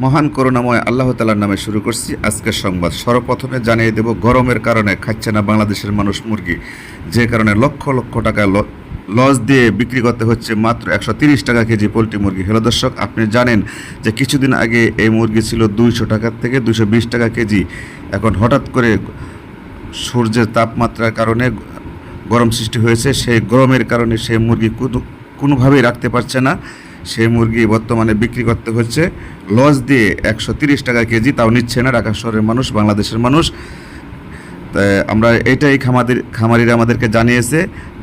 মহান করুণাময় আল্লাহ তালার নামে শুরু করছি আজকের সংবাদ। সর্বপ্রথমে জানিয়ে দেব, গরমের কারণে খাচ্ছে না বাংলাদেশের মানুষ মুরগি। যে কারণে লক্ষ লক্ষ টাকা লস দিয়ে বিক্রি করতে হচ্ছে মাত্র একশো তিরিশ টাকা কেজি পোলট্রি মুরগি। হ্যালো দর্শক, আপনি জানেন যে কিছুদিন আগে এই মুরগি ছিল দুইশো টাকার থেকে দুশো বিশ টাকা কেজি। এখন হঠাৎ করে সূর্যের তাপমাত্রার কারণে গরম সৃষ্টি হয়েছে। সেই গরমের কারণে সেই মুরগি কোনো- কোনোভাবেই রাখতে পারছে না। সেই মুরগি বর্তমানে বিক্রি করতে হচ্ছে। লস দিয়ে একশো তিরিশ টাকা কেজি তাও নিচ্ছে না ঢাকা শহরের মানুষ, বাংলাদেশের মানুষ। আমরা এটাই খামাদের খামারিরা আমাদেরকে জানিয়েছে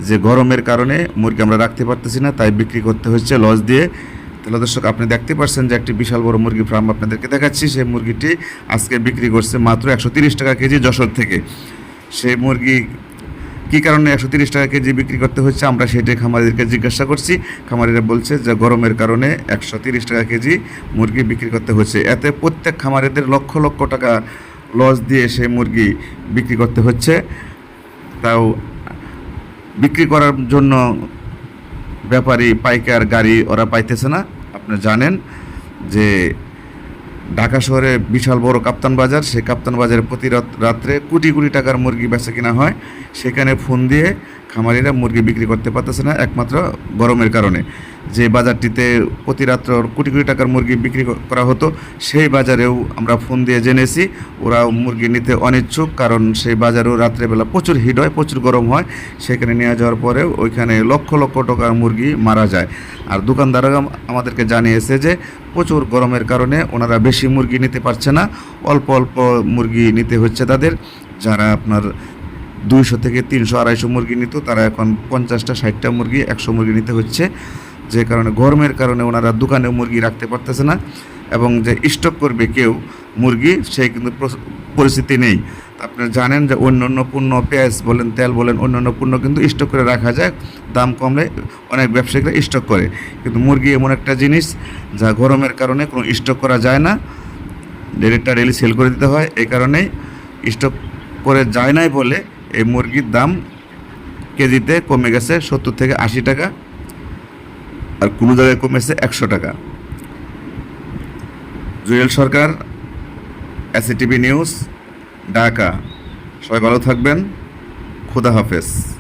যে গরমের কারণে মুরগি আমরা রাখতে পারতেছি না, তাই বিক্রি করতে হচ্ছে লস দিয়ে। তাহলে দর্শক, আপনি দেখতে পাচ্ছেন যে একটি বিশাল বড় মুরগি ফার্ম আপনাদেরকে দেখাচ্ছি। সেই মুরগিটি আজকে বিক্রি করছে মাত্র একশো টাকা কেজি যশোর থেকে। সেই মুরগি কী কারণে একশো তিরিশ টাকা কেজি বিক্রি করতে হচ্ছে? আমরা সেটাই খামারিদেরকে জিজ্ঞাসা করছি। খামারিরা বলছে যে, গরমের কারণে একশো তিরিশ টাকা কেজি মুরগি বিক্রি করতে হচ্ছে। এতে প্রত্যেক খামারিদের লক্ষ লক্ষ টাকা লস দিয়ে সেই মুরগি বিক্রি করতে হচ্ছে। তাও বিক্রি করার জন্য ব্যাপারী, পাইকার গাড়ি ওরা পাইতেছে না। আপনি জানেন যে, ঢাকা শহরে বিশাল বড় কাপ্তান বাজার সেই কাপ্তান বাজারে প্রতি রাত্রে কোটি কোটি টাকার মুরগি বেচা কিনা হয়। সেখানে ফোন দিয়ে খামারিরা মুরগি বিক্রি করতে পারতেছে না একমাত্র গরমের কারণে। যে বাজারটিতে প্রতি রাত্র কোটি কোটি টাকার মুরগি বিক্রি করা হতো, সেই বাজারেও আমরা ফোন দিয়ে জেনেছি ওরা মুরগি নিতে অনিচ্ছুক, কারণ সেই বাজারেও রাত্রেবেলা প্রচুর হিট হয়, প্রচুর গরম হয়। সেখানে নিয়ে যাওয়ার পরেও ওইখানে লক্ষ লক্ষ টাকার মুরগি মারা যায়। আর দোকানদাররা আমাদেরকে জানিয়েছে যে, প্রচুর গরমের কারণে ওনারা বেশি মুরগি নিতে পারছে না, অল্প অল্প মুরগি নিতে হচ্ছে তাদের, যারা আপনার দুইশো থেকে তিনশো আড়াইশো মুরগি নিত, তারা এখন পঞ্চাশটা, ষাটটা মুরগি, একশো মুরগি নিতে হচ্ছে। যে কারণে, গরমের কারণে ওনারা দোকানে মুরগি রাখতে পারতেছে না এবং যে স্টক করবে কেউ মুরগি সেই কিন্তু পরিস্থিতি নেই। আপনারা জানেন যে অন্য অন্য পণ্য, পেঁয়াজ বলেন, তেল বলেন অন্য অন্য পণ্য কিন্তু স্টক করে রাখা যায়, দাম কমলে অনেক ব্যবসায়ীরা স্টক করে। কিন্তু মুরগি এমন একটা জিনিস যা গরমের কারণে কোনো স্টক করা যায় না। ডেলিটা ডেলি সেল করে দিতে হয়, এই কারণেই স্টক করে যায় নাই বলে এই মুরগির দাম কেজিতে কমে গেছে সত্তর থেকে আশি টাকা আর কোনো জায়গায় কমেছে একশো টাকা। Jewel Sarkar ACTV news, Dhaka. সবাই ভালো থাকবেন। খুদা হাফেজ।